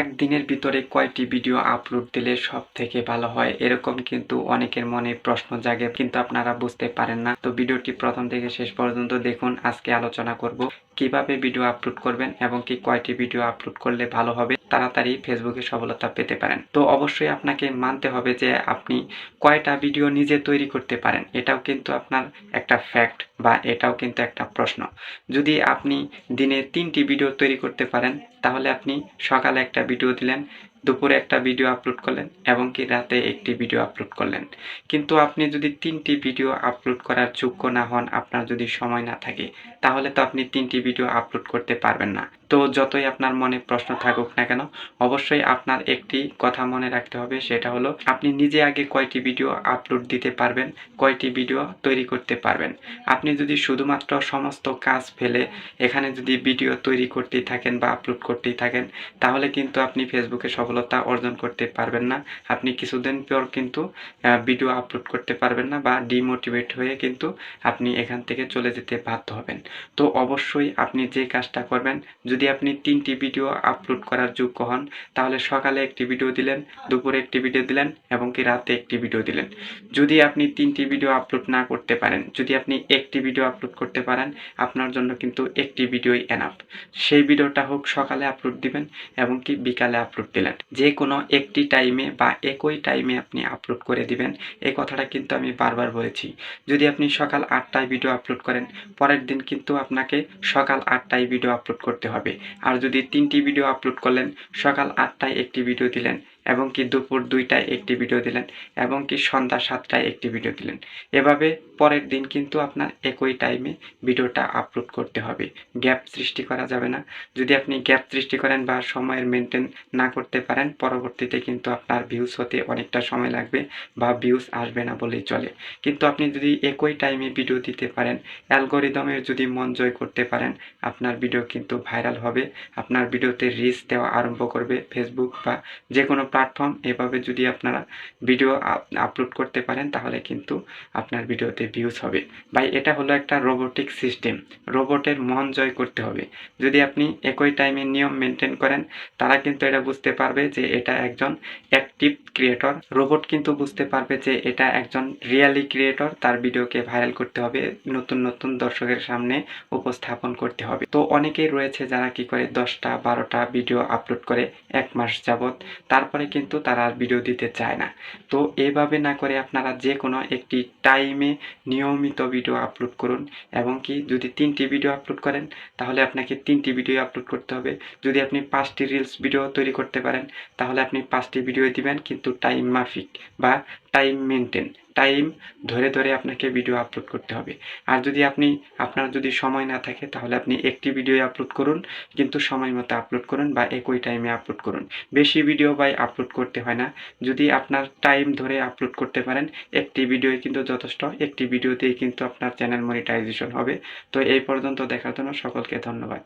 একদিনের ভিতরে কয়টি ভিডিও আপলোড দিলে সব থেকে ভালো হয়? এরকম কিন্তু অনেকের মনে প্রশ্ন জাগে, কিন্তু আপনারা বুঝতে পারেন না। তো ভিডিওটি প্রথম থেকে শেষ পর্যন্ত দেখুন, আজকে আলোচনা করব। কীভাবে ভিডিও আপলোড করবেন এবং কি কয়টি ভিডিও আপলোড করলে ভালো হবে? তাড়াতাড়ি ফেসবুকে সফলতা পেতে পারেন। তো অবশ্যই আপনাকে মানতে হবে যে আপনি কয়টা ভিডিও নিজে তৈরি করতে পারেন, এটাও কিন্তু আপনার একটা ফ্যাক্ট বা এটাও কিন্তু একটা প্রশ্ন। যদি আপনি দিনে তিনটি ভিডিও তৈরি করতে পারেন, তাহলে আপনি সকালে একটা ভিডিও দিলেন, দুপুরে একটা ভিডিও আপলোড করলেন এবং কি রাতে একটি ভিডিও আপলোড করলেন। কিন্তু আপনি যদি তিনটি ভিডিও আপলোড করার যোগ্য না হন, আপনার যদি সময় না থাকে, তাহলে তো আপনি তিনটি ভিডিও আপলোড করতে পারবেন না। তো যতই আপনার মনে প্রশ্ন থাকুক না কেন, অবশ্যই আপনার একটি কথা মনে রাখতে হবে, সেটা হলো আপনি নিজে আগে কয়টি ভিডিও আপলোড দিতে পারবেন, কয়টি ভিডিও তৈরি করতে পারবেন। আপনি যদি শুধুমাত্র সমস্ত কাজ ফেলে এখানে যদি ভিডিও তৈরি করতেই থাকেন বা আপলোড করতেই থাকেন, তাহলে কিন্তু আপনি ফেসবুকে সফলতা অর্জন করতে পারবেন না। আপনি কিছুদিন পর কিন্তু ভিডিও আপলোড করতে পারবেন না বা ডিমোটিভেট হয়ে কিন্তু আপনি এখান থেকে চলে যেতে বাধ্য হবেন। তো অবশ্যই আপনি যে কাজটা করবেন, যদি আপনি তিনটি ভিডিও আপলোড করার যোগ্য হন, তাহলে সকালে একটি ভিডিও দিলেন, দুপুরে একটি ভিডিও দিলেন এবং কি রাতে একটি ভিডিও দিলেন। যদি আপনি তিনটি ভিডিও আপলোড না করতে পারেন, যদি আপনি একটি ভিডিও আপলোড করতে পারেন, আপনার জন্য কিন্তু একটি ভিডিওই এনাফ সেই ভিডিওটা হোক, সকালে আপলোড দিবেন এবং কি বিকালে আপলোড দিলেন। যে কোনো একটি টাইমে বা একই টাইমে আপনি আপলোড করে দিবেন, এই কথাটা কিন্তু আমি বারবার বলেছি। যদি আপনি সকাল আটটায় ভিডিও আপলোড করেন, পরের দিন কিন্তু আপনাকে সকাল আটটায় ভিডিও আপলোড করতে হবে। আর যদি তিনটি ভিডিও আপলোড করলেন সকাল আটটায় একটি ভিডিও দিলেন। এবং কি দুপুর দুইটায় একটি ভিডিও দিলেন এবং কি সন্ধ্যা সাতটায় একটি ভিডিও দিলেন। এভাবে পরের দিন কিন্তু আপনার একই টাইমে ভিডিওটা আপলোড করতে হবে। গ্যাপ সৃষ্টি করা যাবে না। যদি আপনি গ্যাপ সৃষ্টি করেন বা সময়ের মেনটেন না করতে পারেন, পরবর্তীতে কিন্তু আপনার ভিউজ হতে অনেকটা সময় লাগবে বা ভিউজ আসবে না বলেই চলে। কিন্তু আপনি যদি একই টাইমে ভিডিও দিতে পারেন অ্যালগোরিদমের যদি মন জয় করতে পারেন, আপনার ভিডিও কিন্তু ভাইরাল হবে। আপনার ভিডিওতে রিচ দেওয়া আরম্ভ করবে ফেসবুক বা যে কোনো প্ল্যাটফর্ম এভাবে যদি আপনারা ভিডিও আপলোড করতে পারেন, তাহলে কিন্তু আপনার ভিডিওতে ভিউজ হবে। ভাই, এটা হলো একটা রোবোটিক সিস্টেম রোবটের মন জয় করতে হবে। যদি আপনি একই টাইমে নিয়ম মেনটেন করেন, তারা কিন্তু এটা বুঝতে পারবে যে এটা একজন অ্যাক্টিভ ক্রিয়েটর রোবট কিন্তু বুঝতে পারবে যে এটা একজন রিয়ালি ক্রিয়েটর তার ভিডিওকে ভাইরাল করতে হবে, নতুন নতুন দর্শকের সামনে উপস্থাপন করতে হবে। তো অনেকেই রয়েছে যারা কি করে দশটা, বারোটা ভিডিও আপলোড করে এক মাস যাবত তারপরে কিন্তু তারা আর ভিডিও দিতে চায় না। তো এভাবে না করে আপনারা যে কোনো একটি টাইমে নিয়মিত ভিডিও আপলোড করুন এবং কি যদি তিনটি ভিডিও আপলোড করেন, তাহলে আপনাকে তিনটি ভিডিও আপলোড করতে হবে। যদি আপনি পাঁচটি রিলস ভিডিও তৈরি করতে পারেন, তাহলে আপনি পাঁচটি ভিডিও দিবেন কিন্তু টাইম মাফিক বা টাইম মেনটেন টাইম ধরে ধরে আপনাকে ভিডিও আপলোড করতে হবে। আর যদি আপনি, আপনার যদি সময় না থাকে, তাহলে আপনি একটি ভিডিও আপলোড করুন, কিন্তু সময় মতো আপলোড করুন বা একই টাইমে আপলোড করুন। বেশি ভিডিও বাই আপলোড করতে হয় না। যদি আপনার টাইম ধরে আপলোড করতে পারেন, একটি ভিডিও কিন্তু যথেষ্ট, একটি ভিডিওতেই কিন্তু আপনার চ্যানেল মনিটাইজেশন হবে। তো এই পর্যন্ত দেখার জন্য সকলকে ধন্যবাদ।